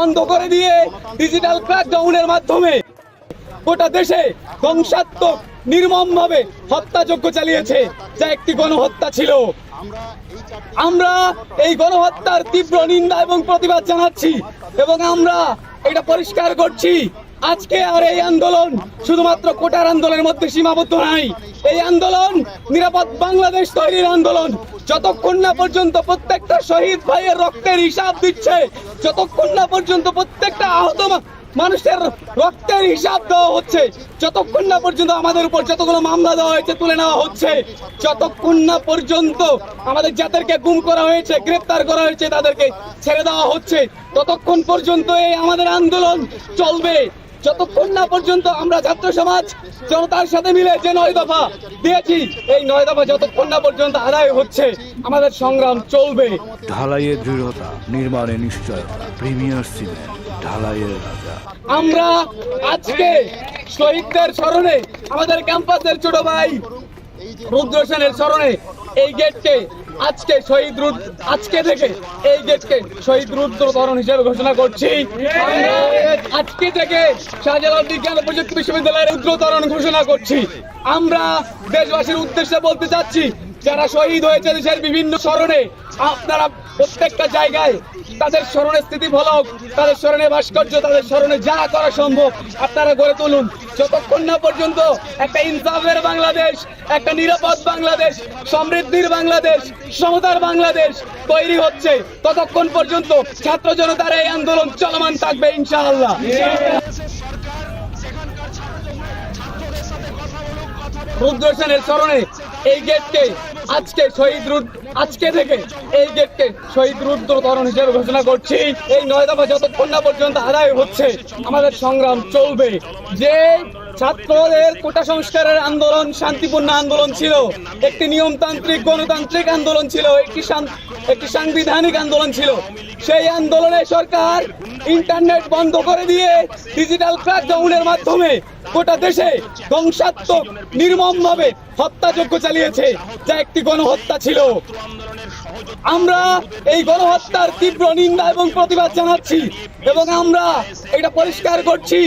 বন্ধ করে দিয়ে ডিজিটাল ক্র্যাকডাউনের মাধ্যমে গোটা দেশে ধ্বংসাত্মক, নির্মমভাবে হত্যাযজ্ঞ চালিয়েছে, যা একটি গণহত্যা ছিল। আমরা এই গণহত্যার তীব্র নিন্দা এবং প্রতিবাদ জানাচ্ছি এবং আমরা এটা পরিষ্কার করছি। আজকে আর এই আন্দোলন শুধুমাত্র কোটার আন্দোলনের মধ্যে সীমাবদ্ধ নাই। এই আন্দোলন নিরাপদ বাংলাদেশ তৈরির আন্দোলন। যতক্ষণ না পর্যন্ত প্রত্যেকটা শহীদ ভাইয়ের রক্তের হিসাব দিচ্ছে, যতক্ষণ না পর্যন্ত প্রত্যেকটা আহত মানুষের রক্তের হিসাব দেওয়া হচ্ছে, যতক্ষণ না পর্যন্ত আমাদের উপর যতগুলো মামলা দেওয়া হয়েছে, তুলে নেওয়া হচ্ছে, যতক্ষণ না পর্যন্ত আমাদের যাদেরকে গুম করা হয়েছে, গ্রেপ্তার করা হয়েছে, তাদেরকে ছেড়ে দেওয়া হচ্ছে, ততক্ষণ পর্যন্ত এই আমাদের আন্দোলন চলবে। যতক্ষণ না পর্যন্ত আমরা ছাত্র সমাজ জনতার সাথে মিলে যে নয় দফা দিয়েছি এই নয় দফা যতক্ষণ না পর্যন্ত আদায় হচ্ছে আমাদের সংগ্রাম চলবে। ঢালাইয়ের দৃঢ়তা নির্মাণে নিশ্চয়তা প্রিমিয়ার সিমেন্ট ঢালাইয়ের রাজা। আমরা আজকে শহীদদের স্মরণে আমাদের ক্যাম্পাসের ছোট ভাই রুদ্র সেনের স্মরণে এই গেটকে আজকে শহীদ রুদ, আজকে থেকে এই গেটকে শহীদ রুদ্রতরণ হিসেবে ঘোষণা করছি। আজকে থেকে শাহজালাল বিজ্ঞান ও প্রযুক্তি বিশ্ববিদ্যালয়ের রুদ্রতরণ ঘোষণা করছি। আমরা দেশবাসীর উদ্দেশ্যে বলতে চাচ্ছি যারা শহীদ হয়েছে দেশের বিভিন্ন স্মরণে, আপনারা প্রত্যেকটা জায়গায় তাদের স্মরণে স্থিতি ফলক তাদের স্মরণে ভাস্কর্য, তাদের স্মরণে যা করা সম্ভব আপনারা গড়ে তুলুন। যতক্ষণ না পর্যন্ত একটা ইনসাফের বাংলাদেশ, একটা নিরাপদ বাংলাদেশ, সমৃদ্ধির বাংলাদেশ, সমতার বাংলাদেশ তৈরি হচ্ছে, ততক্ষণ পর্যন্ত ছাত্র জনতার এই আন্দোলন চলমান থাকবে ইনশাআল্লাহ। রুদ্র সেনের স্মরণে এই গেটকে আজকে শহীদ রুদ, আজকে থেকে এই গেটকে শহীদ রুদ্রতরণ হিসেবে ঘোষণা করছি। এই নয় দফা না পর্যন্ত আদায় হচ্ছে, আমাদের সংগ্রাম চলবে। যে ছাত্রদের কোটা সংস্কারের আন্দোলন, শান্তিপূর্ণ আন্দোলন ছিল। একটি নিয়মতান্ত্রিক, গণতান্ত্রিক আন্দোলন ছিল, একটি একটি সাংবিধানিক আন্দোলন ছিল। সেই আন্দোলনে সরকার ইন্টারনেট বন্ধ করে দিয়ে ডিজিটাল ক্র্যাকডাউনের মাধ্যমে গোটা দেশে ধ্বংসাত্মক, নির্মমভাবে হত্যাযজ্ঞ চালিয়েছে, যা একটি গণহত্যা ছিল। আমরা এই গণহত্যার তীব্র নিন্দা এবং প্রতিবাদ জানাচ্ছি এবং আমরা এটা পরিষ্কার করছি।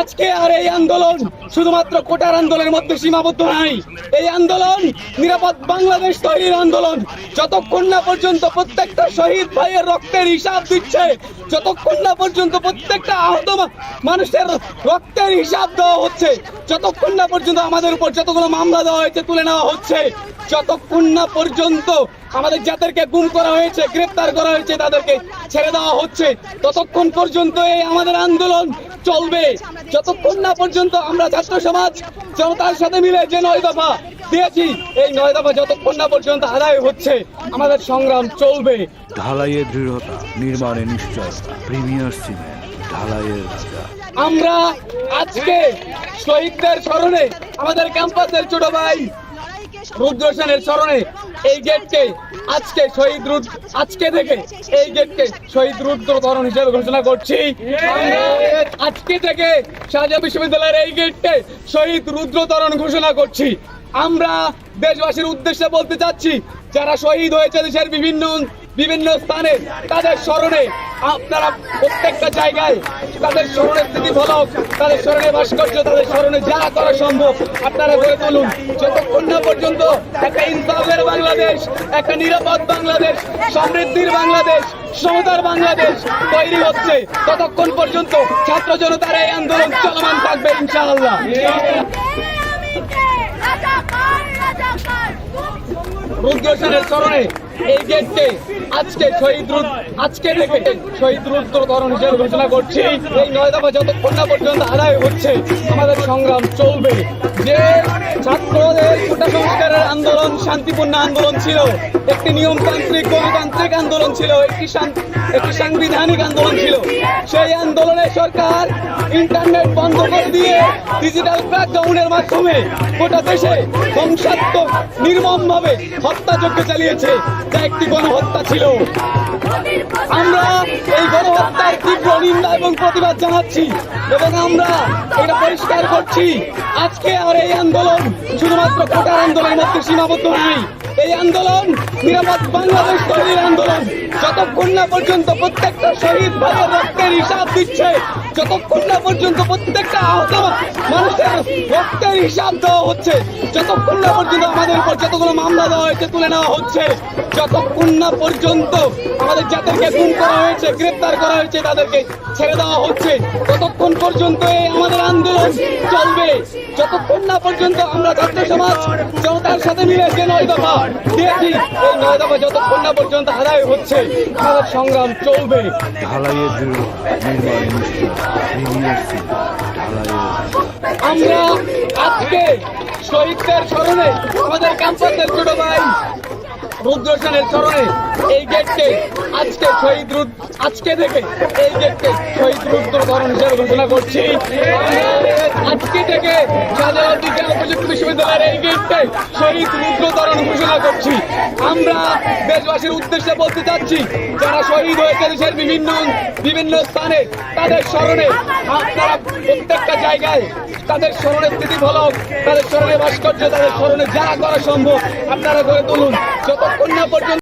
আজকে আর এই আন্দোলন শুধুমাত্র কোটার আন্দোলনের মধ্যে সীমাবদ্ধ নাই। এই আন্দোলন নিরাপদ বাংলাদেশ তৈরির আন্দোলন। যতক্ষণ না পর্যন্ত প্রত্যেকটা শহীদ ভাইয়ের রক্তের হিসাব দিচ্ছে, যতক্ষণ না পর্যন্ত প্রত্যেকটা আহত মানুষের রক্তের হিসাব দেওয়া হচ্ছে, যতক্ষণ না পর্যন্ত আমাদের উপর যতগুলো মামলা দেওয়া হয়েছে তুলে নেওয়া হচ্ছে, যতক্ষণ না পর্যন্ত আমাদের যাদেরকে গুম করা হয়েছে গ্রেপ্তার করা হয়েছে তাদেরকে ছেড়ে দেওয়া হচ্ছে। ততক্ষণ পর্যন্ত এই আমাদের আন্দোলন চলবে। যতক্ষণ না পর্যন্ত আমরা ছাত্র সমাজ জনতার সাথে মিলে যে নয় দফা দিয়েছি এই নয় দফা যতক্ষণ না পর্যন্ত আদায় হচ্ছে আমাদের সংগ্রাম চলবে। ঢালাইয়ের দৃঢ়তা নির্মাণে নিশ্চয়তা প্রিমিয়ার সিমেন্ট ঢালাইয়ের রাজা। আমরা আজকে শহীদদের স্মরণে আমাদের ক্যাম্পাসের ছোট ভাই রুদ্র সেনের স্মরণে এই গেটকে আজকে শহীদ রুদ আজকে থেকে এই গেটকে শহীদ হিসেবে ঘোষণা করছি। আজকে থেকে শাহজাহান বিশ্ববিদ্যালয়ের এই গেটকে শহীদ ঘোষণা করছি। আমরা দেশবাসীর উদ্দেশ্যে বলতে চাচ্ছি, যারা শহীদ হয়েছে দেশের বিভিন্ন বিভিন্ন স্থানে, তাদের স্মরণে আপনারা প্রত্যেকটা জায়গায় তাদের স্মরণের স্থিতি ফলক তাদের স্মরণে ভাস্কর্য, তাদের স্মরণে যা করা সম্ভব আপনারা গড়ে তুলুন যতক্ষণ না পর্যন্ত একটা ইনসাফের বাংলাদেশ একটা নিরাপদ বাংলাদেশ সমৃদ্ধির বাংলাদেশ সমতার বাংলাদেশ তৈরি হচ্ছে। ততক্ষণ পর্যন্ত ছাত্র জনতার এই আন্দোলন চলমান থাকবে ইনশাআল্লাহ। রুদ্র সেনের স্মরণে এই গেটকে আজকে শহীদ আজকে থেকে শহীদ রুদ্রতরণ হিসেবে ঘোষণা করছি। এই নয় দফা যতক্ষণ না পর্যন্ত আদায় হচ্ছে, আমাদের সংগ্রাম চলবে। যে ছাত্রদের কোটা সংস্কারের আন্দোলন, শান্তিপূর্ণ আন্দোলন ছিল, একটি নিয়মতান্ত্রিক, গণতান্ত্রিক আন্দোলন ছিল, একটি একটি সাংবিধানিক আন্দোলন ছিল। সেই আন্দোলনে সরকার ইন্টারনেট বন্ধ করে দিয়ে ডিজিটাল ক্র্যাকডাউনের মাধ্যমে গোটা দেশে ধ্বংসাত্মক, নির্মমভাবে হত্যাযজ্ঞ চালিয়েছে। যা একটি গণহত্যা ছিল। আমরা এই গণহত্যার তীব্র নিন্দা এবং প্রতিবাদ জানাচ্ছি এবং আমরা এটা পরিষ্কার করছি। আজকে আর এই আন্দোলন শুধুমাত্র কোটার আন্দোলনের মধ্যে সীমাবদ্ধ নাই এই আন্দোলন নিরাপদ বাংলাদেশ তৈরির আন্দোলন। যতক্ষণ না পর্যন্ত প্রত্যেকটা শহীদ ভাইয়ের রক্তের হিসাব দিচ্ছে, যতক্ষণ না পর্যন্ত প্রত্যেকটা আহত মানুষের রক্তের হিসাব দেওয়া হচ্ছে, যতক্ষণ না পর্যন্ত আমাদের উপর যতগুলো মামলা দেওয়া হয়েছে, তুলে নেওয়া হচ্ছে, যতক্ষণ না পর্যন্ত আমাদের যাদেরকে গুম করা হয়েছে, গ্রেপ্তার করা হয়েছে, তাদেরকে ছেড়ে দেওয়া হচ্ছে, ততক্ষণ পর্যন্ত এই আমাদের আন্দোলন চলবে। যতক্ষণ না পর্যন্ত আমরা ছাত্র সমাজ জনতার সাথে মিলে যে নয় দফা দিয়েছি, এই নয় দফা যতক্ষণ না পর্যন্ত আদায় হচ্ছে আমাদের সংগ্রাম চলবে। ঢালাইয়ের নির্মাণে আমরা আজকে শহীদদের স্মরণে আমাদের ক্যাম্পাসের ছোট ভাই রুদ্র সেনের স্মরণে এই গেটকে আজকে শহীদ রুদ আজকে থেকে এই গেটকে শহীদ রুদ্রকরণ হিসেবে ঘোষণা করছি। আজকে থেকে শাহজালাল বিজ্ঞান ও প্রযুক্তি বিশ্ববিদ্যালয়ের এই গেটকে শহীদ রুদ্রকরণ ঘোষণা করছি। আমরা দেশবাসীর উদ্দেশ্যে বলতে চাচ্ছি, যারা শহীদ হয়েছে দেশের বিভিন্ন বিভিন্ন স্থানে, তাদের স্মরণে আপনারা প্রত্যেকটা জায়গায় তাদের স্মরণে স্থিতি ফলক, তাদের স্মরণে ভাস্কর্য, তাদের স্মরণে যা করা সম্ভব আপনারা করে তুলুন। যতক্ষণ না পর্যন্ত